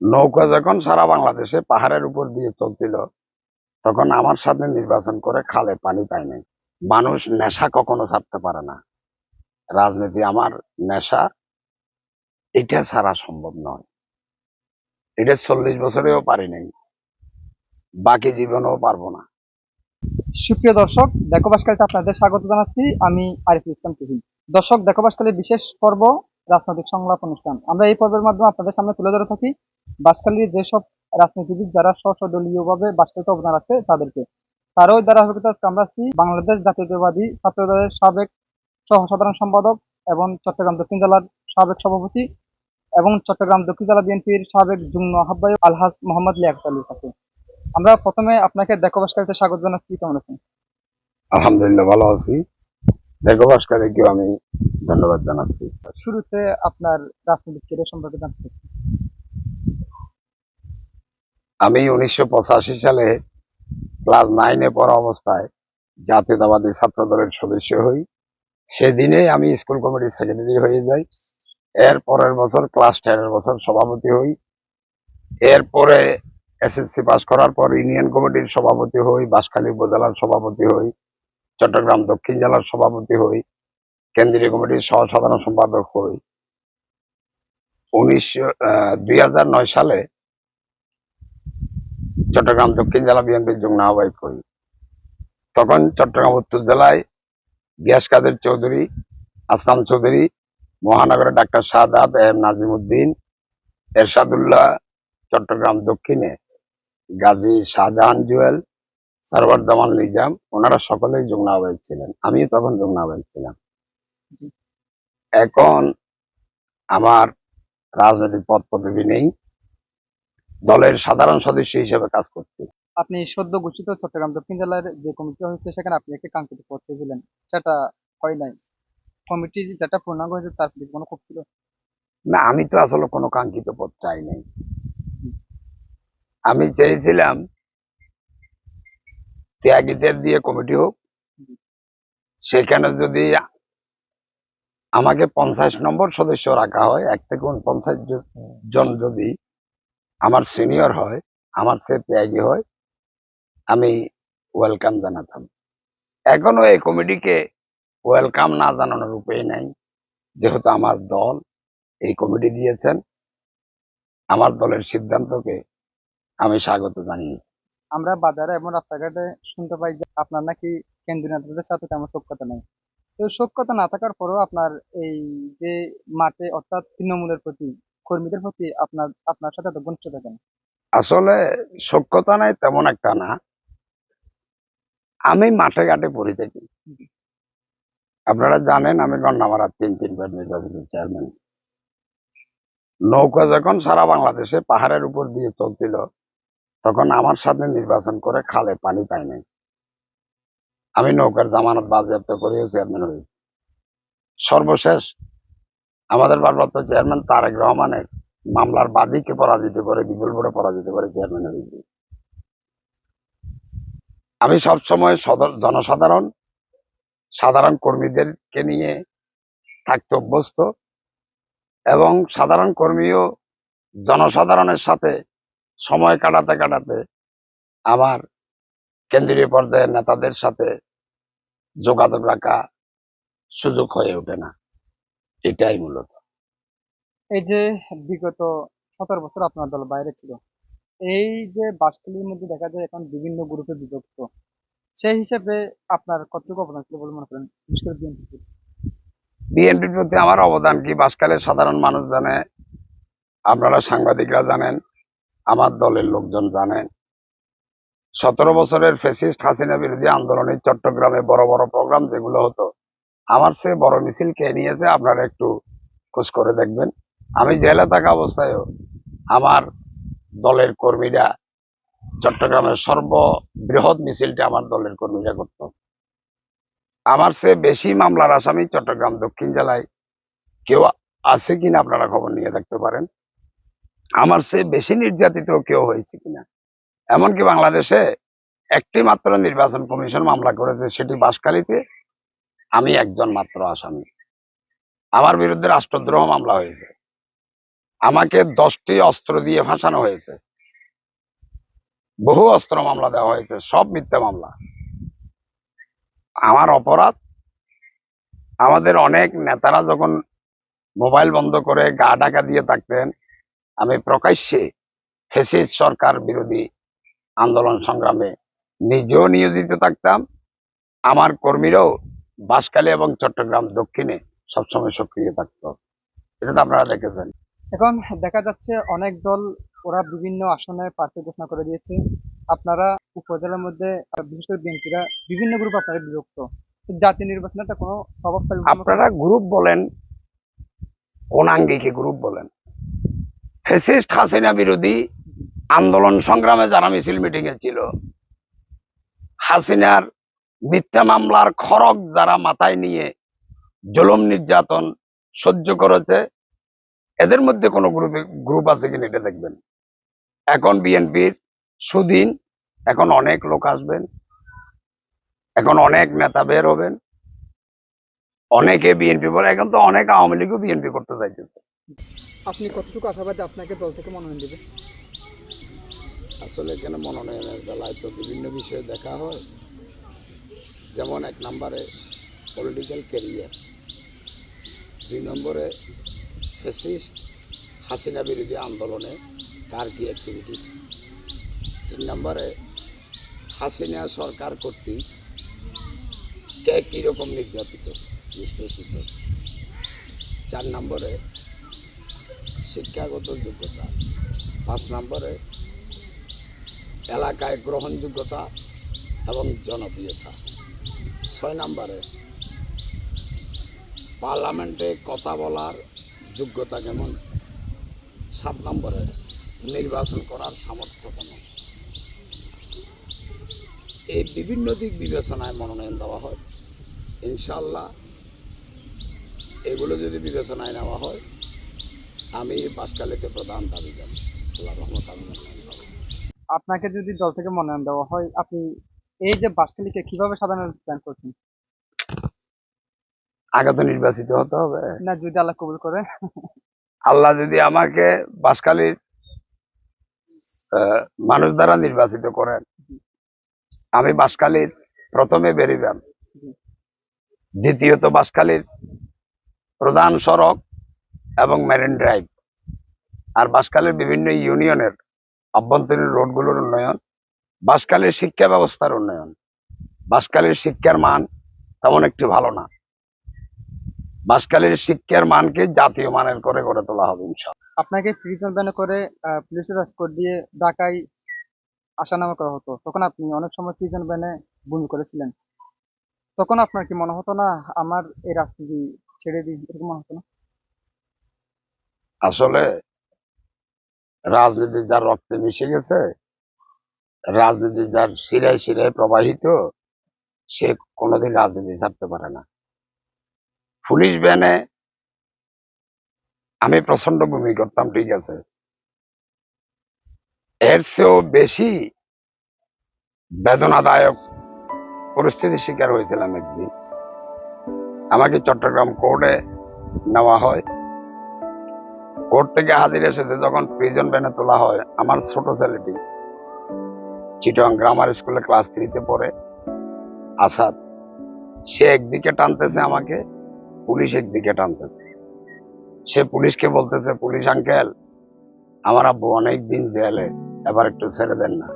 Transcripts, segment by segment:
নৌকা যখন সারা বাংলাদেশে পাহাড়ের উপর দিয়ে চলছিল, তখন আমার সাথে নির্বাচন করে খালে পানি পায় নাই। মানুষ নেশা কখনো ছাড়তে পারে না। রাজনীতি আমার নেশা, এটা ছাড়া সম্ভব নয়। এটা চল্লিশ বছরেও পারি নাই। বাকি জীবনেও পারব না। সুপ্রিয় দর্শক, দেখো বাসকালীতে আপনাদের স্বাগত জানাচ্ছি। আমি আরিফুল ইসলাম তুহিন। দর্শক, দেখো বাসকালীর বিশেষ পর্ব রাজনৈতিক সংলাপ অনুষ্ঠান। আমরা এই পর্বের মাধ্যমে আপনাদের সামনে তুলে ধরে থাকি বাসকালীর যেসব রাজনীতিবিদ যারা স্বদলীয়ভাবে বাসকালীতে অবদান আছে তাদেরকে। তারও দ্বারা আমরা আছি বাংলাদেশ জাতীয়তাবাদী ছাত্র দলের সাবেক সহ সাধারণ সম্পাদক এবং চট্টগ্রাম দক্ষিণ জেলার সাবেক সভাপতি এবং চট্টগ্রাম দক্ষিণ জেলা বিএনপির সাবেক যুগ্ম আহ্বায়ক আলহাজ মোহাম্মদ লিয়াকত আলীর কাছে। আমরা প্রথমে আপনাকে দেখো বাসকালীতে স্বাগত জানাচ্ছি। কেমন আছেন? আলহামদুলিল্লাহ, ভালো আছি। দেখো ভাস্করকেও আমি ধন্যবাদ জানাচ্ছি। শুরুতে আপনার রাজনৈতিক সম্পর্কে জানতে চাচ্ছি। আমি উনিশশো পঁচাশি সালে ক্লাস নাইনে পড়া অবস্থায় জাতীয়তাবাদী ছাত্র দলের সদস্য হই। সেদিনেই আমি স্কুল কমিটির সেক্রেটারি হয়ে যাই। এর পরের বছর ক্লাস টেনের বছর সভাপতি হই। এরপরে এসএসসি পাস করার পর ইউনিয়ন কমিটির সভাপতি হই বাঁশখালী উপজেলার সভাপতি হই। চট্টগ্রাম দক্ষিণ জেলার সভাপতি হই, কেন্দ্রীয় কমিটির সহ সাধারণ সম্পাদক হই। উনিশশো দুই সালে চট্টগ্রাম দক্ষিণ জেলা বিএনপির যুগ্ম আহ্বায়ক হই। তখন চট্টগ্রাম উত্তর জেলায় গিয়াস কাদের চৌধুরী, আসলাম চৌধুরী মহানগরে ডাক্তার সাদাত এম নাজিমুদ্দিন, এরশাদুল্লাহ চট্টগ্রাম দক্ষিণে, গাজী শাহজাহান জুয়েল সারওয়ার জামাল নিজাম ওনারা সকলেই যুগ্ম আহ্বায়ক ছিলেন। আমি তখন আহ্বায়ক ছিলাম। এখন আমার রাজনৈতিক পদ পদবি নেই। দলের সাধারণ সদস্য হিসেবে কাজ করছি। আপনি সদ্য ঘোষিত চট্টগ্রাম দক্ষিণ জেলার যে কমিটি হয়েছে সেখানে আপনি একটি কাঙ্ক্ষিত পদ চেয়েছিলেন। সেটা হয় নাই। কমিটি যেটা পূর্ণাঙ্গ হয়েছে তার প্রতি কোনো ক্ষোভ ছিল? না আমি তো আসলে কোনো কাঙ্ক্ষিত পদ চাই নাই। আমি চেয়েছিলাম ত্যাগীদের দিয়ে কমিটি হোক, সেখানে যদি আমাকে পঞ্চাশ নম্বর সদস্য রাখা হয়, এক থেকে পঞ্চাশ জন যদি আমার সিনিয়র হয়, আমার সে ত্যাগী হয়, আমি ওয়েলকাম জানাতাম। এখনও এই কমিটিকে ওয়েলকাম না জানানোর উপায় নাই। যেহেতু আমার দল এই কমিটি দিয়েছেন, আমার দলের সিদ্ধান্তকে আমি স্বাগত জানিয়েছি। আমরা বাজারে এবং রাস্তাঘাটে শুনতে পাই যে আপনার নাকি কেন্দ্রীয় নেতাদের সাথে তেমন সক্ষতা নেই। তো সক্ষতা না থাকার পরেও আপনার এই যে মাঠে অর্থাৎ তৃণমূলের প্রতি কর্মীদের প্রতি আপনার আপনার সাথে এত ঘনিষ্ঠতা কেন? আসলে সক্ষতা নাই তেমন একটা না। আমি মাঠে ঘাটে পড়ে থাকি। আপনারা জানেন আমি গন্ডামারা তিন তিনবার নির্বাচিত চেয়ারম্যান। নৌকা যখন সারা বাংলাদেশে পাহাড়ের উপর দিয়ে চলছিল তখন আমার সাথে নির্বাচন করে খালে পানি পাই নাই। আমি নৌকার জামানত বাজেয়াপ্ত করেও চেয়ারম্যান হই। সর্বশেষ আমাদের ভারপ্রাপ্ত চেয়ারম্যান তারেক রহমানের মামলার বাদীকে পরাজিত করে, বিপুল ভোটে পরাজিত করে চেয়ারম্যান হয়েছি আমি সবসময় সদর- জনসাধারণ, সাধারণ কর্মীদেরকে নিয়ে থাকতে অভ্যস্ত এবং সাধারণ কর্মীও জনসাধারণের সাথে সময় কাটাতে কাটাতে আমার কেন্দ্রীয় পর্যায়ের নেতাদের সাথে যোগাযোগ রাখা সুযোগ হয়ে ওঠে না। এটাই মূলত। এই যে বিগত সতেরো বছর আপনার দল বাইরে ছিল এই যে বাসগুলির মধ্যে দেখা যায় এখন বিভিন্ন গ্রুপে বিভক্ত সেই হিসাবে আপনার কতটুকু অবদান ছিল বলে মনে করেন? বিশেষ করে বিএনপি বিএনপির প্রতি আমার অবদান কি? বাসকালের সাধারণ মানুষ জানে আপনারা সাংবাদিকরা জানেন আমার দলের লোকজন জানেন। সতেরো বছরের ফেসিস্ট হাসিনা বিরোধী আন্দোলনে চট্টগ্রামে বড় বড় প্রোগ্রাম যেগুলো হতো, আমার সে বড় মিছিল কে নিয়েছে, আপনারা একটু খোঁজ করে দেখবেন। আমি জেলে থাকা অবস্থায়ও আমার দলের কর্মীরা চট্টগ্রামের সর্ববৃহৎ মিছিলটা আমার দলের কর্মীরা করত। আমার সে বেশি মামলার আসামি চট্টগ্রাম দক্ষিণ জেলায় কেউ আছে কিনা আপনারা খবর নিয়ে দেখতে পারেন। আমার সে বেশি নির্যাতিত কেউ হয়েছে কিনা? এমনকি বাংলাদেশে একটি মাত্র নির্বাচন কমিশন মামলা করেছে, সেটি বাসকালীতে আমি একজন মাত্র আসামি। আমার বিরুদ্ধে রাষ্ট্রদ্রোহ মামলা হয়েছে। আমাকে দশটি অস্ত্র দিয়ে ফাঁসানো হয়েছে। বহু অস্ত্র মামলা দেওয়া হয়েছে, সব মিথ্যা মামলা। আমার অপরাধ, আমাদের অনেক নেতারা যখন মোবাইল বন্ধ করে গা ঢাকা দিয়ে থাকতেন আমি প্রকাশ্যে ফেসিস সরকার বিরোধী আন্দোলন সংগ্রামে নিজেও নিয়োজিত থাকতাম। আমার কর্মীরাও বাঁশখালী এবং চট্টগ্রাম দক্ষিণে সবসময় সক্রিয় থাকতো। এটা তো আপনারা দেখেছেন। এখন দেখা যাচ্ছে অনেক দল ওরা বিভিন্ন আসনে প্রার্থী ঘোষণা করে দিয়েছে। আপনারা উপজেলার মধ্যে বিশেষ করে বিএনপিরা বিভিন্ন গ্রুপ আপনারা বিভক্ত। তো জাতীয় নির্বাচনে কোনো প্রভাব আপনারা গ্রুপ বলেন কোন আঙ্গিকে গ্রুপ বলেন। ফেসিস্ট হাসিনা বিরোধী আন্দোলন সংগ্রামে যারা মিছিল মিটিং এ ছিল, হাসিনার মিথ্যা মামলার খড়গ যারা মাথায় নিয়ে জলম নির্যাতন সহ্য করেছে, এদের মধ্যে কোনো গ্রুপে গ্রুপ আছে কিনা এটা দেখবেন। এখন বিএনপির সুদিন, এখন অনেক লোক আসবেন, এখন অনেক নেতা বের হবেন, অনেকে বিএনপি বলে, এখন তো অনেক আওয়ামী লীগও বিএনপি করতে চাইতেছে আপনি কতটুকু আশাবাদী আপনাকে দল থেকে মনোনয়ন দেবে? আসলে এখানে মনোনয়নের বেলায় তো বিভিন্ন বিষয়ে দেখা হয়। যেমন এক নম্বরে পলিটিক্যাল ক্যারিয়ার দুই নম্বরে ফেসিস্ট হাসিনা বিরোধী আন্দোলনে কার কি অ্যাক্টিভিটিস তিন নম্বরে হাসিনা সরকার কর্তৃক কে কীরকম নির্যাতিত, নিষ্পেষিত, চার নম্বরে শিক্ষাগত যোগ্যতা। পাঁচ নম্বরে, এলাকায় গ্রহণযোগ্যতা এবং জনপ্রিয়তা। ছয় নম্বরে, পার্লামেন্টে কথা বলার যোগ্যতা কেমন? সাত নম্বরে, নির্বাচন করার সামর্থ্য কেমন? এই বিভিন্ন দিক বিবেচনায় মনোনয়ন দেওয়া হয়। ইনশাল্লাহ এগুলো যদি বিবেচনায় নেওয়া হয় আমি বাসকালেকে প্রধান দাবিদার। আল্লাহ রহমত আমি আপনাকে যদি দল থেকে মনোনয়ন দেওয়া হয় আপনি এই যে বাসখালীকে কীভাবে সাধারণ প্ল্যান করছেন? আগে তো নির্বাচিত হতে হবে। না যদি আল্লাহ কবুল করে। আল্লাহ যদি আমাকে বাসকালীর মানুষ দ্বারা নির্বাচিত করেন আমি বাসকালীর প্রথমে বেরিলাম দ্বিতীয়ত বাসকালীর প্রধান সড়ক এবং মেরিন ড্রাইভ আর বাসকালীর বিভিন্ন ইউনিয়নের অভ্যন্তরীণ রোডগুলোর উন্নয়ন বাসকালীর শিক্ষা ব্যবস্থার উন্নয়ন। বাসকালীর শিক্ষার মান তেমন একটু ভালো না। বাসকালীর শিক্ষার মানকে জাতীয় মানের করে গড়ে তোলা হবে আপনাকে করে পুলিশের স্কোর দিয়ে ঢাকায় আসা নামা করা হতো। তখন আপনি অনেক সময় প্রিজন ব্যানে বমি করেছিলেন। তখন আপনার কি মনে হতো না, আমার এই রাজনীতি ছেড়ে দিই? এরকম মনে হতো না? আসলে রাজনীতি যার রক্তে মিশে গেছে, রাজনীতি যার শিরায় শিরায় প্রবাহিত, সে কোনোদিন রাজনীতি ছাড়তে পারে না। পুলিশ ভ্যানে আমি প্রচণ্ড ভূমি করতাম, ঠিক আছে। এর চেয়েও বেশি বেদনাদায়ক পরিস্থিতির শিকার হয়েছিলাম একদিন। আমাকে চট্টগ্রাম কোর্টে নেওয়া হয়। কোর্ট থেকে হাজির এসেছে যখন প্রিজন ভ্যানে তোলা হয়, আমার ছোট ছেলেটি। চিটং গ্রামার স্কুলে ক্লাস থ্রিতে পড়ে। আসাদ, সে একদিকে টানতেছে আমাকে, পুলিশ একদিকে টানতেছে। সে পুলিশকে বলতেছে, পুলিশ আঙ্কেল আমার আব্বু অনেক দিন জেলে, এবার একটু ছেড়ে দেন না।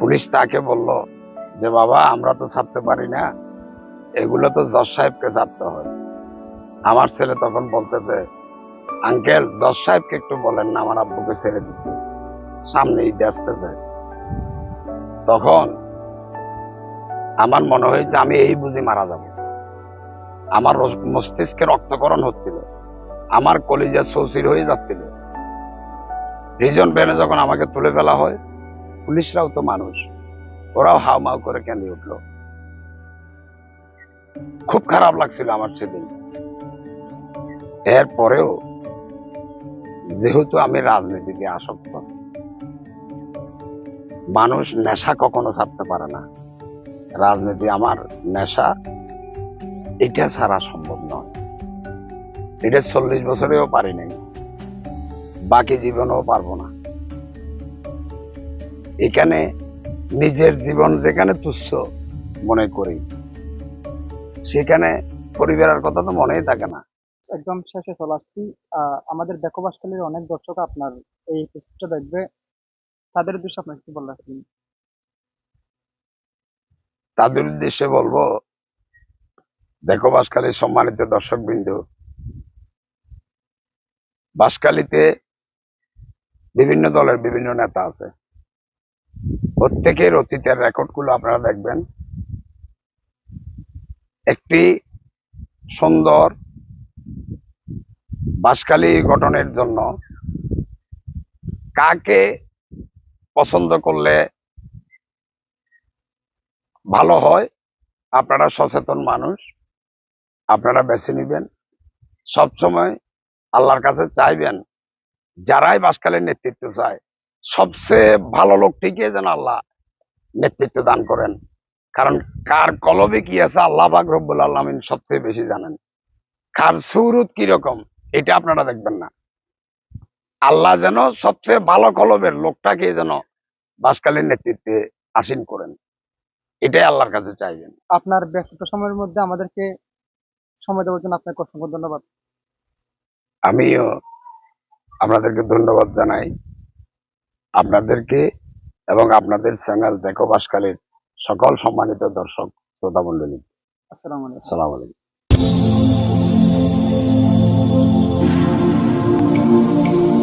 পুলিশ তাকে বলল, যে বাবা, আমরা তো ছাড়তে পারি না, এগুলো তো জজ সাহেবকে ছাড়তে হয়। আমার ছেলে তখন বলতেছে আঙ্কেল, জজ সাহেবকে একটু বলেন না, আমার আব্বুকে ছেড়ে দিতে। সামনে ঈদে আসতেছে তখন আমার মনে হয়েছে আমি এই বুঝি মারা যাব। আমার মস্তিষ্কে রক্তকরণ হচ্ছিল। আমার কলিজা সৌসির হয়ে যাচ্ছিল। রিজন বেনে যখন আমাকে তুলে ফেলা হয়, পুলিশরাও তো মানুষ। ওরাও হাও মাও করে কেঁদে উঠল। খুব খারাপ লাগছিল আমার সেদিন। এরপরেও যেহেতু আমি রাজনীতিতে আসক্ত, মানুষ নেশা কখনো ছাড়তে পারে না। রাজনীতি আমার নেশা, এটা ছাড়া সম্ভব নয়। এটা চল্লিশ বছরেও পারি নাই, বাকি জীবনেও পারব না। এখানে নিজের জীবন যেখানে তুচ্ছ মনে করি, সেখানে পরিবারের কথা তো মনেই থাকে না। একদম শেষে চলে আসছি। আমাদের দেখো বাসকালের অনেক দর্শক আপনার এই এপিসোডটা দেখবে। তাদের উদ্দেশ্যে আপনার কি বলার আছে? তাদের উদ্দেশ্যে বলব দেখো বাসকালীর সম্মানিত দর্শক বিন্দু বাসকালীতে বিভিন্ন দলের বিভিন্ন নেতা আছে। প্রত্যেকের অতীতের রেকর্ডগুলো আপনারা দেখবেন। একটি সুন্দর বাসকালী গঠনের জন্য কাকে পছন্দ করলে ভালো হয়, আপনারা সচেতন মানুষ, আপনারা বেছে নিবেন। সবসময় আল্লাহর কাছে চাইবেন, যারাই বাসকালের নেতৃত্ব চায়, সবচেয়ে ভালো লোকটিকে যেন আল্লাহ নেতৃত্ব দান করেন। কারণ কার কলবে কি আছে, আল্লাহ পাক রব্বুল আলমিন সবচেয়ে বেশি জানেন। কার সুরুত কীরকম এটা আপনারা দেখবেন না। আল্লাহ যেন সবচেয়ে ভালো কলবের লোকটাকে যেন বাসকালের নেতৃত্বে আসীন করেন। এটাই আল্লাহর কাছে চাইবেন। আপনার ব্যস্ততা সময়ের মধ্যে আমাদেরকে সময় দেওয়ার জন্য আপনাকে অসংখ্য ধন্যবাদ। আমিও আপনাদেরকে ধন্যবাদ জানাই। আপনাদেরকে এবং আপনাদের চ্যানেল দেখো বাসকালের সকল সম্মানিত দর্শক শ্রোতা মন্ডলী আসসালামু আলাইকুম।